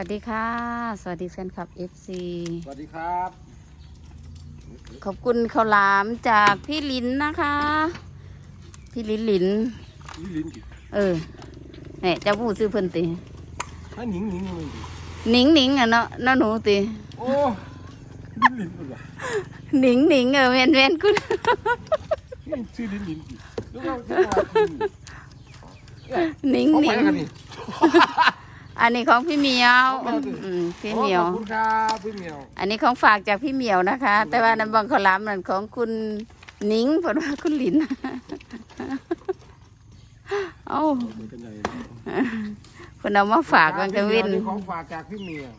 วัสดีค่ะ สวัสดีแฟนคลับ FC สวัสดีครับ ขอบคุณข้าวหลามจากพี่ลินนะคะ พี่ลินลิน นี่ลิ้นดิเออเนี่ยเจ้าผู้ซื้อเพิ่นติถ้าหนิงหนิงยังไงดิหนิงหนิงอะเนาะน้าหนูติโอ้ลิ้นลิ้นเป็นไรหนิงหนิงเออเวนเวนคุณนี่ชื่อลิ้นลิ้นดิแล้วก็แล้วก็ว่าหนิงเขาหไปนิงกันนี่ อันนี้ของพี่เหมียวเอามาสิอืมพี่เหมียว ขอบคุณครับพี่เหมียวอันนี้ของฝากจากพี่เหมียวนะคะ แต่ว่าน้ำบังข้าวหลามนั่นของคุณหนิงเพราะว่าคุณหลินเอ้าเหมือนกันใหญ่เพิ่นเอามาฝากบังกะวินนี่ของฝากจากพี่เหมียว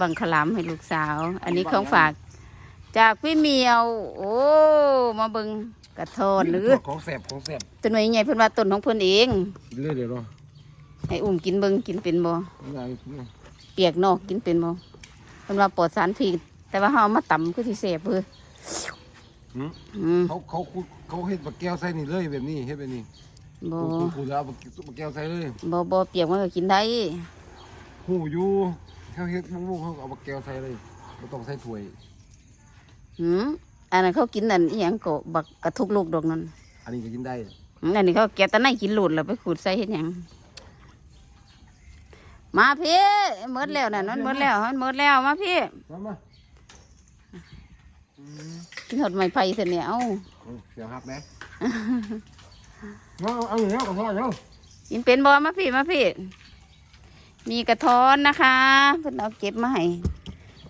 บังขาวหลามให้ลูกสาว อันนี้ของฝากจากพี่เหมียว โอ้มาเบิงกระโทนหรือของแสบของแสบต้นไม้ใหญ่เพิ่นว่าต้นของเพิ่นเองกินเลยเดี๋ยวเนาะ ให้อุ้มกินเบิงกินเป็นบ่ยังไงเปียกนอกกินเป็นบ่เพิ่นว่าปลอดสารพิษแต่ว่าเฮาเอามาตำคือสิแซ่บเด้อหืมอืมเขาเขาคุเขาเฮ็ดปลาแก้วใส่นี่เลยแบบนี้เฮ็ดแบบนี้บ่คูคูแล้วปลาแก้วใส่เลยบ่บ่เปียกมันก็กินได้หูอยู่เขาเฮ็ดมุ้งๆเขาเอาปลาแก้วใส่เลยไม่ต้องใส่ถ้วยหืมอันนั้นเขากินนั่นอีหยังก็บักกระทุกลูกดอกนั่นอันนี้ก็กินได้อืมอันนี้เขาแกะแตะไนกินหลุดแล้วไปขูดใส่เฮ็ดหยัง มาพี่หมดแล้วนั่นมันหมดแล้วมันหมดแล้วมาพี่มามากินหดไม้ไผ่เสร็จเนี่ยเอาเอาเสียหักไหมเอาเอาอย่างนี้ก็พอแล้วกินเป็นบอมาพี่มาพี่มีกระท้อนนะคะเพิ่นเอาเก็บมาให้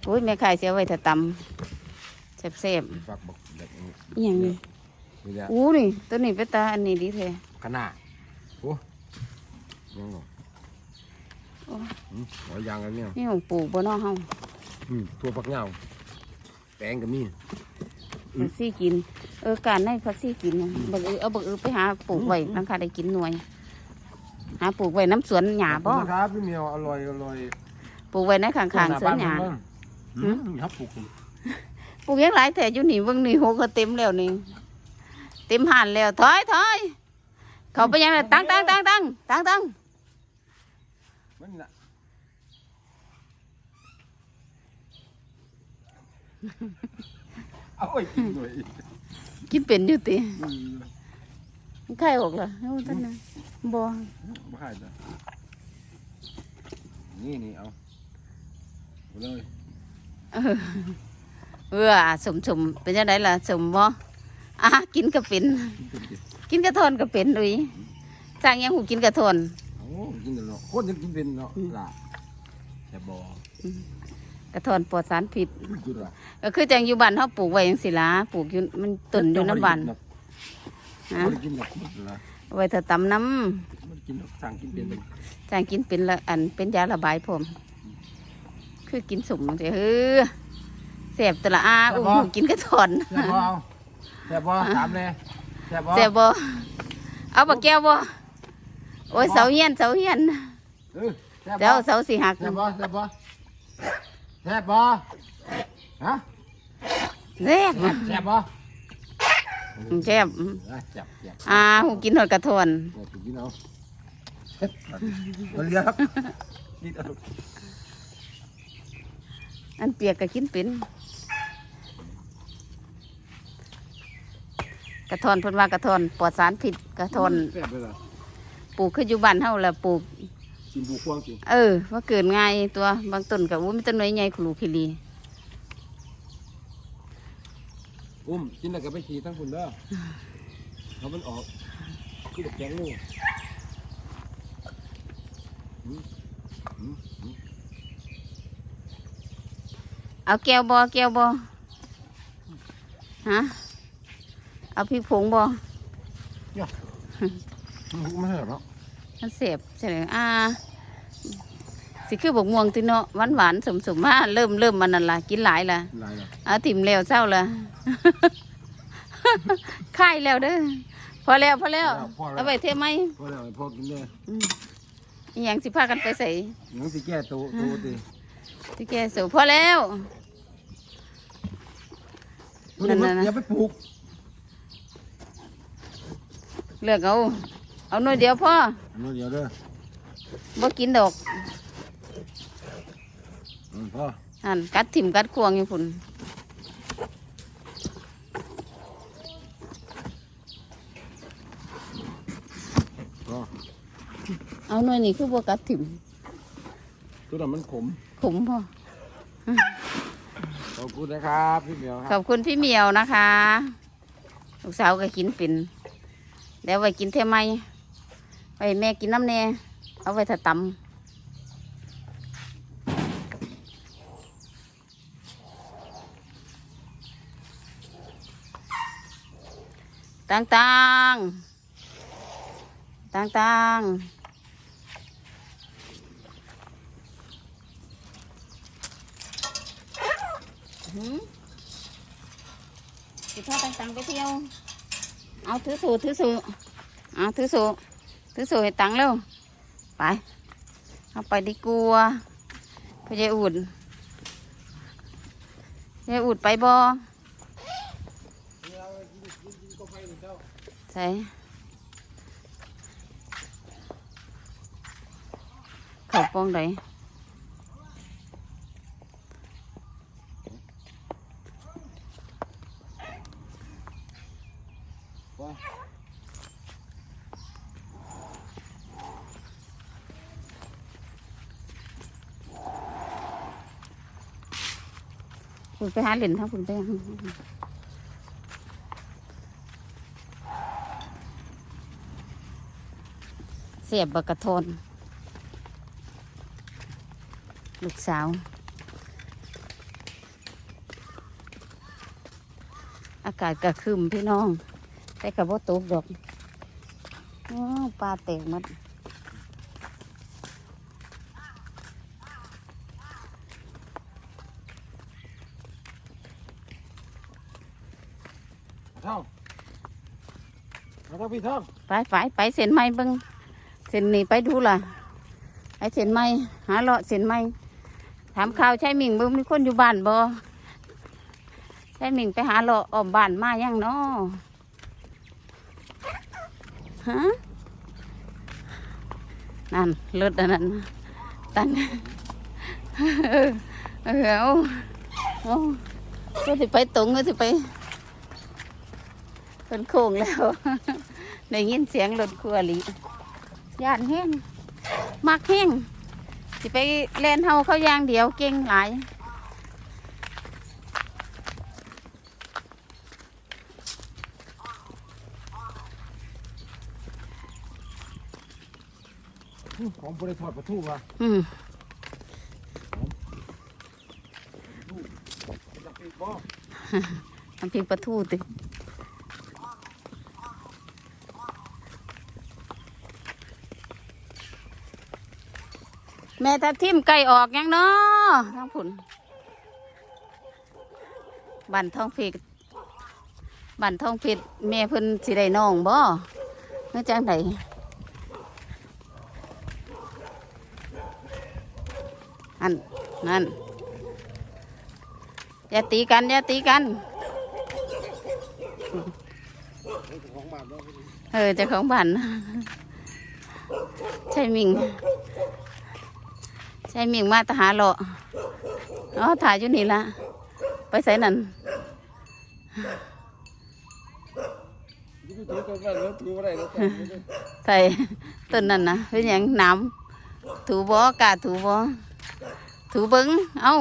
อุ้ยแม่ขายเสียไว้ถ้าตำแซ่บฝากบอกแบบนี้ๆอหย่างนี้นี่แหละอู้นี่ตัวนี้เป็นตาอันนี้ดีแท้ขนาดโอ้ยังหรอโอ้อืม หอยยางกันเนี่ยนี่ของปลูกบ่เนอกเฮาอืมตัวผักเหงาแปลงก็มีอืมผักซี่กิน เออการให้ผักซี่กินนะบักเออเอาบักเออไปหาปลูกไว้หลังคาได้กินหน่วย หาปลูกไว้น้ำสวนหญ้าบ่ขอบคุณนะครับพี่เมียวอร่อยอร่อยปลูกไว้ในข้างๆสวนหญ้าอืมครับปลูกปลูกยังหลายแต่อยู่นี่เบิ่งนี่โหก็เต็มแล้วนี่เต็มหันแล้วถอยถอยเขาไปยังไงตั้งตั้งตั้งตั้งตั้งตั้ง มันน่ะเอาไปกินหน่อยกินเป็นอยู่ติอืมไข่ออกเหรอเอาท่านนะบ่ไม่ให้จ้ะนี่นี่เอาเอาเลยเออสมสมเป็นยังไงล่ะสมบ่อะกินก็เป็น กินเป็นดิกินกระทอนก็เป็นดุยสร้างยังหูกินกระทอน โอ้กินเนาะคนยังกินเป็นเนาะล่ะแต่บ่กระทอนปลอดสารพิษจุดล่ะก็คือจังอยู่บ้านเฮาปลูกไว้จังซี่ล่ะปลูกอยู่มันต้นอยู่น้ำบ้านนะนะบ่ได้กินหรอกมันล่ะเอาไว้ถ้าตำน้ำมันกินหรอกสั่งกินเป็นเป็นจางกินเป็นละอันเป็นยาระบายผม คือกินสมจังซี่เฮ้อแสบแตละอาอุ้มกินกระทอนแซ่บบ่เอาแซ่บบ่ถามแน่แซ่บบ่แสบบ่เอาบักแก้วบ่ โอ้ยเสาเฮียนเสาเฮียนเออแซ่บบ่เดี๋ยวเสาสิหักแซ่บบ่แซ่บบ่แซ่บบ่ฮะแซ่บแซ่บบ่แซ่บเออแซ่บแซ่บอ่าหูกินหอดกระทอนเออกินเอาเฮ็ดมันเรียกกินเอาอันเปียกก็กินเป็นกระทอนเพิ่นว่ากระทอนปลอดสารพิษกระทอน แซ่บเลยล่ะ ปลูกขึ้นอยู่บ้านเฮาแล้วปลูกกินบุควางจริงเออว่าเกิดง่ายตัวบางต้นก็อู้มีต้นไม้ใหญ่ขลุขลีอุ้มกินแล้วก็ไปขี่ทั้งคุณเด้อเขามันออกคือแบบแกงงูอืมอืมอืมเอาแก้วบ่แก้วบ่ฮะเอาพริกผงบ่ไม่ใช่หรอก มันเสพใช่ไหมอ่าสิคือบกม่วงติเนาะหวานหวานๆสมสมๆมาเริ่มเริ่มมันนั่นล่ะกินหลายล่ะลายละเอาถิ่มแล้วเศร้าละค่ายแล้วเด้อพอแล้วพอแล้วพอแล้เอาวไปเทไหมพอแล้วพอกินเลยอืมอหยังสิพากันไปใส่หนังสิแก้ตัวตัวดิที่แกสูพอแล้วนั่นๆๆอย่าไปปลูกเลือกเอา เอาหน่อยเดียวพ่ออันนู้นเดี๋ยวเด้อบ่กินดอกอืมพ่อนั่นกัดถิ่มกัดควงอยู่พุ่นพ่อเอาหน่วยนี้คือบ่กัดถิ่มตัวนั้นมันขมขมพ่อขอบคุณนะครับพี่เหมียวคขรัอบบคุณพี่เหมียวนะคะลูกสาวก็กินเป็นเดี๋ยวไว้กินเท่าไหม ไว้แม่กินน้ำแน่ เอาไว้ถ้าตำต่างต่างต่างต่างๆหืมสิพาตังๆไปเที่ยว เอาถือสูถือสูเอาถือสู ถือสูให้ตังเร็วไปเอาไปดีกลัวไปยายอุ่นยายอุ่นไปบอใส่เขาปองไหนพ่อ คุณไปหาเหรียญทั้งคุณไปเสียบบักกระทน ลูกสาว อากาศกระครึมพี่น้อง แต่กับว่าตกดอกอ้ปลาแตกหมัด พี่ท่าไปไปไปเส้นไม้เบิ้งเส้นนี้ไปดูล่ะไปเส้นไม้หาเลาะเส้นไม้ถามข่าวใช่หมิงเบิ้งมีคนอยู่บ้านบ่ใช่หมิงไปหาเลาะออมบ้านมายังเนาะฮะนั่นเลิศอันนั้นตันเออเออเอาเอาก็สิไปตรงก็สิไปเป็นโค้งแล้ว ได้ยินเสียงรถครัวหลีย่านแห้งมักแห้งสิไปเล่นเฮาเขาอย่างเดียวเก่งหลายของบริทอดปลาทูว่ะอืมจะปิดบ่น้ำพริกปลาทูติ แม่ถ้าทิมไก่ออกยังเนาะทั้งผุนบันท้องผิดบันท้องผิดแม่เพิ่นสิได้น้องบ่เมื่อจังไดอันนั่นอย่าตีกันอย่าตีกัน เออจ้าของบ้านใช่มิง ใช่มิงมาตหาเลาะอ๋อถ่ายอยู่นี่ละไปใส่นั่นที่ไปถือกันแล้วถืออะไรแล้วแต่ใส่ต้นนั่นนะเป็นหยังน้ำถูบ่กาถูบ่ถูเบิ้งเอ้า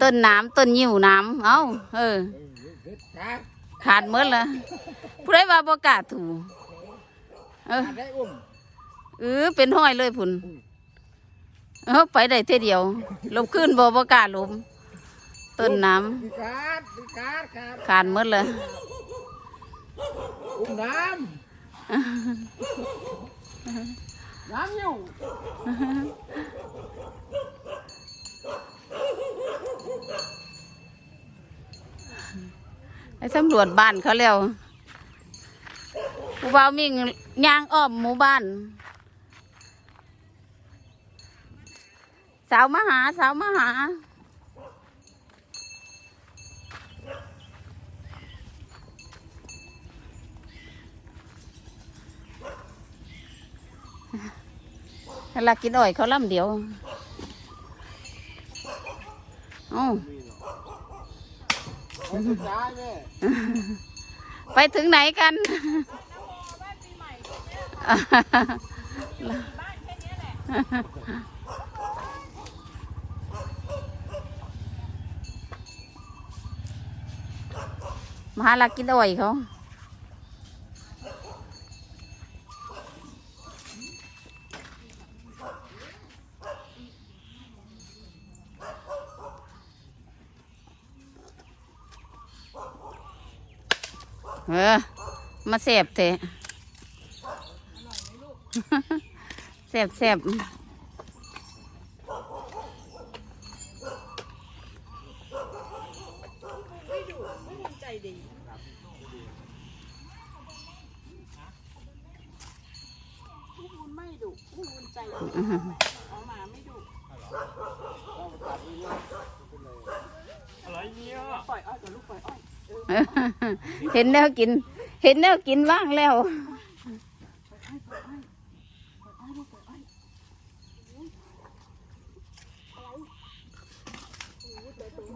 ต้นน้ำต้นยิวน้ำเอ้าเออขาดขาดหมดละผู้ใดว่าบ่กล้าถูเออขาดได้อุ้มเออเป็นห้อยเลยพุ่น เออไปได้เท่เดียวลบขึ้นบ่บ่กล้าลมต้นน้มีขาดมีขาดขาดำขาดหมดเลย อุ้มน้ำ น้ำอยู่ไปสำรวจบ้านเขาแล้วผู้บ่าวมิ่งย่างอ้อมหมู่บ้าน สาวมาหาสาวมาหาเวลากินอ้อยเขาล่ำเดียวเอ้าเอาสุดท้ายแม่ไปถึงไหนกันมาหาลักกินอ้อยเขาเออ มาเสบเถอะเสบเสบ มูลไม่ดุผู้มูลใจดีเอาหมาไม่ดุปล่อยอ้อยก่อนลูกปล่อยอ้อยเห็นแนวกิน เห็นแนวกินว่างแล้ว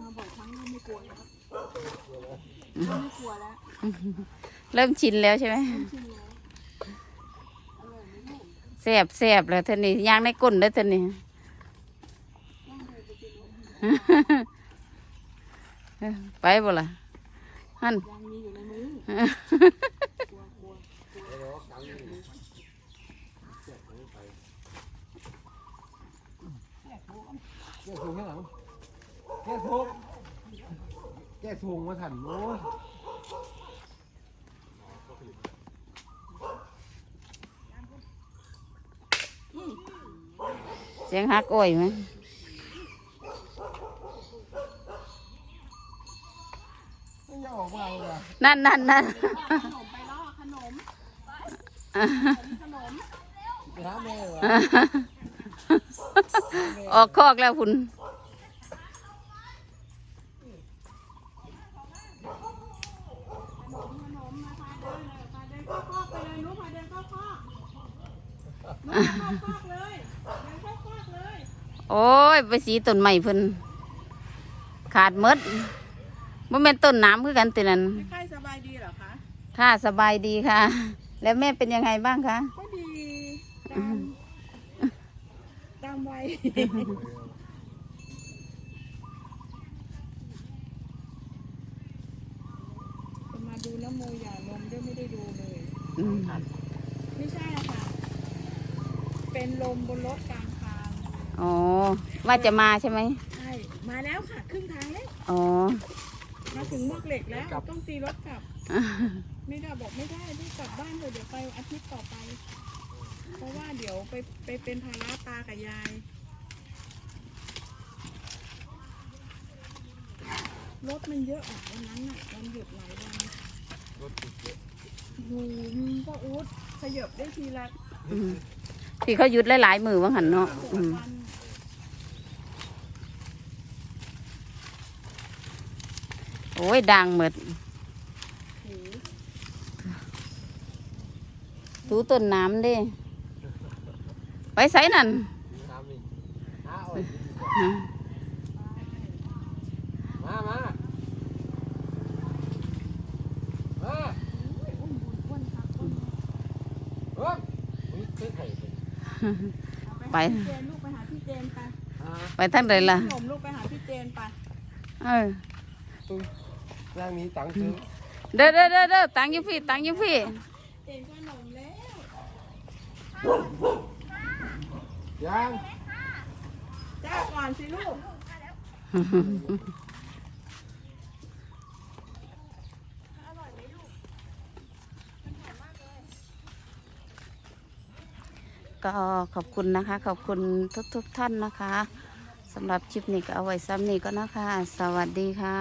มาบ่อยครั้งนี่ไม่กลัวแล้วไม่กลัวแล้วเริ่มชินแล้วใช่ไหมชิน แล้วแสบแสบแล้วท่านี้ย่างในก้นแล้วท่านี้ไปบ่ล่ะฮั่นแก้ทงแก้ทงแก้ทงมาถันโอ้ เสียงฮักอ้อยไหมไม่ยังออกมาเลยนะนั่นนั่นนั่นขนมไปล่อขนมขนมไปหาแม่วะออกคอกแล้วคุณขนมมาพาเดินเลยพาเดินเข้าคอกไปเลย โอ้ย ไปสีต้นไม้เพิ่นขาดหมดบ่แม่นต้นน้ำคือกันตินั่นไม่ค่อยสบายดีเหรอคะค่ะสบายดีค่ะ แล้วแม่เป็นยังไงบ้างคะก็ดีตามตามวัยจะมาดูน้ำโมหย่านมด้วยไม่ได้ดูเลย อืมไม่ใช่อะค่ะ เป็นลมบนรถกลางทางอ๋อ ว่าจะมาใช่ไหมใช่มาแล้วค่ะครึ่งทางแล้วอ๋อ มาถึงมวกเหล็กแล้วต้องตีรถกลับ ไม่ได้บอกไม่ได้รีบกลับบ้านเลยเดี๋ยวไปอาทิตย์ต่อไป เพราะว่าเดี๋ยวไปไปเป็นภาระตากับยาย รถมันเยอะอะวันนั้นอะวันหยุดหลายวันรถติดเยอะโอ้โหพ่ออู๊ดขยับได้ทีละอืมที่เขาหยุดหลายๆมือว่าหันเนาะสออืงมวัน โอ้ยดังหมดโอ้โหถูต้นน้ำเด้ไปใส่นั่นน้ำนี่หาอ้อยมามามาอุ้มบุญอ้วนครับอ้วนเฮ้ยอุ๊ยเฮ้ยไข่เป็นไปหาพี่เจนลูกไปหาพี่เจนไปอ่าไปทั้งใดล่ะขนมลูกไปหาพี่เจนไปเออ ตุ้ยร่างนี้ตังค์ซื้อเด้อเด้อเด้อเด้อตังอยูพี่ตังอยูพี่เจนขนมแล้วยังจ้าก่อนสิลูกก็ขอบคุณนะคะ ขอบคุณทุกๆท่านนะคะสำหรับคลิปนี้ก็เอาไว้ซ้ำนี้ก็นะคะ สวัสดีค่ะ